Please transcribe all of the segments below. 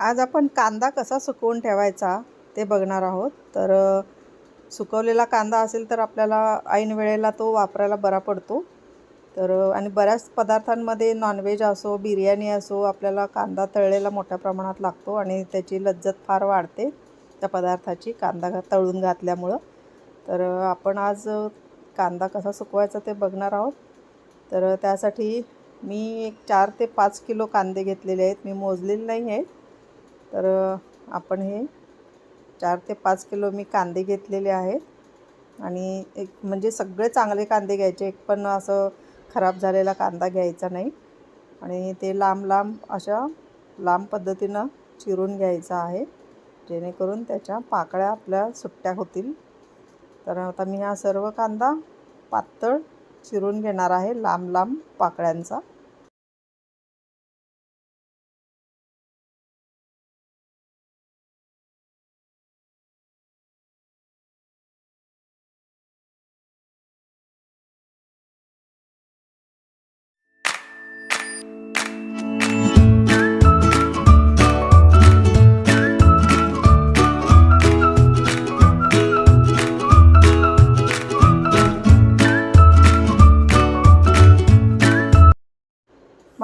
आज आपण कांदा कसा सुकवून ठेवायचा ते बघणार आहोत. तर सुकवलेला कांदा असेल तर आपल्याला ऐन वेळेला तो वापरायला बरा पडतो. तर आणि बऱ्याच पदार्थांमध्ये नॉनव्हेज असो बिर्याणी असो आपल्याला कांदा तळलेला मोठ्या प्रमाणात लागतो आणि त्याची लज्जत फार वाढते त्या पदार्थाची कांदा घा- तळून घातल्यामुळं. तर आपण आज कांदा कसा सुकवायचा ते बघणार आहोत. तर त्यासाठी मी एक चार ते पाच किलो कांदे घेतलेले आहेत. मी मोजलेले नाही आहेत. तर आपण हे चार ते पाच किलो मी कांदे घेतलेले आहेत. आणि एक म्हणजे सगळे चांगले कांदे घ्यायचे. एक पण असं खराब झालेला कांदा घ्यायचा नाही. आणि ते लांब लांब अशा लांब पद्धतीनं चिरून घ्यायचा आहे. जेणेकरून त्याच्या पाकळ्या आपल्या सुट्ट्या होतील. तर आता मी हा सर्व कांदा पातळ चिरून घेणार आहे. लांब लांब पाकळ्यांचा.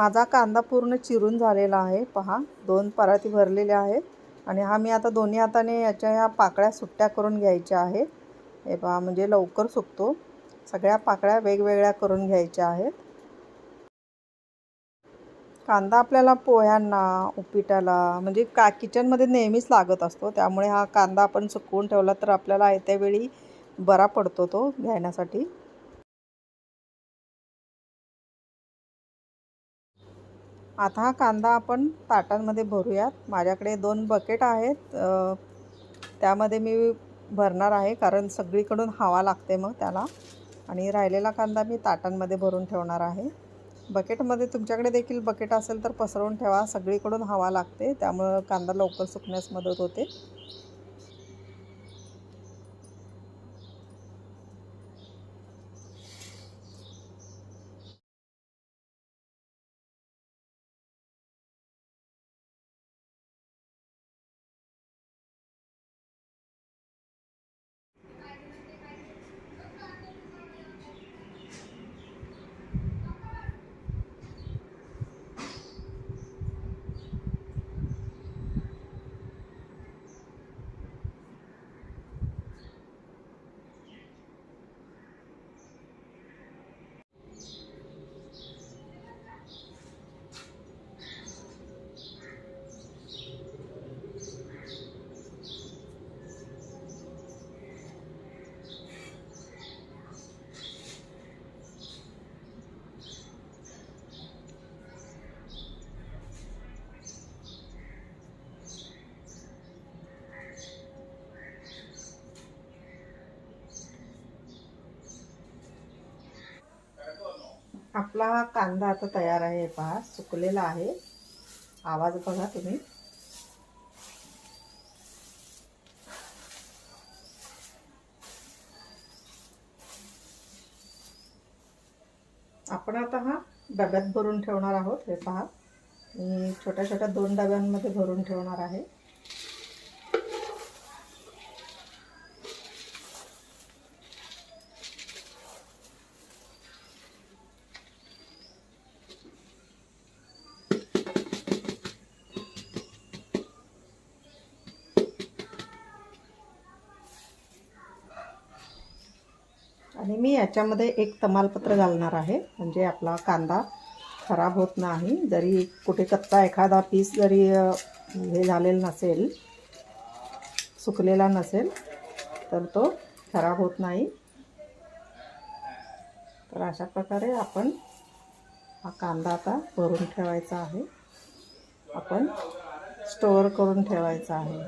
माझा कांदा पूर्ण चिरून झालेला आहे. पहा दोन पराती भरलेल्या आहेत आणि हा मी आता दोन्ही हाताने याच्या ह्या पाकळ्या सुट्ट्या करून घ्यायच्या आहेत. हे पहा म्हणजे लवकर सुकतो. सगळ्या पाकळ्या वेगवेगळ्या करून घ्यायच्या आहेत. कांदा आपल्याला पोह्यांना उपिटाला म्हणजे का किचनमध्ये नेहमीच लागत असतो. त्यामुळे हा कांदा आपण सुकवून ठेवला तर आपल्याला येत्या वेळी बरा पडतो तो घेण्यासाठी आता हा कांदा आपण ताटांमध्ये भरूयात. माझ्याकडे दोन बकेट आहेत. त्यामध्ये मी भरणार आहे कारण सगळीकडून हवा लागते मग त्याला. आणि राहिलेला कांदा मी ताटांमध्ये भरून ठेवणार आहे. बकेटमध्ये तुमच्याकडे देखील बकेट असेल तर पसरवून ठेवा. सगळीकडून हवा लागते. त्यामुळं कांदा लवकर सुकण्यास मदत होते. आपला हा कांदा आता तयार आहे पहा सुकलेला आहे. आवाज बघा तुम्ही. आपण आता हा डब्यात भरून ठेवणार आहोत हे पहा. मी छोट्या छोट्या दोन डब्यांमध्ये भरून ठेवणार आहे. आणि मी याच्यामध्ये एक तमालपत्र घालणार आहे. म्हणजे आपला कांदा खराब होत नाही. जरी कुठे कच्चा एखादा पीस जरी हे झालेला नसेल सुकलेला नसेल तर तो खराब होत नाही. तर अशा प्रकारे आपण हा कांदा आता भरून ठेवायचा आहे. आपण स्टोअर करून ठेवायचा आहे.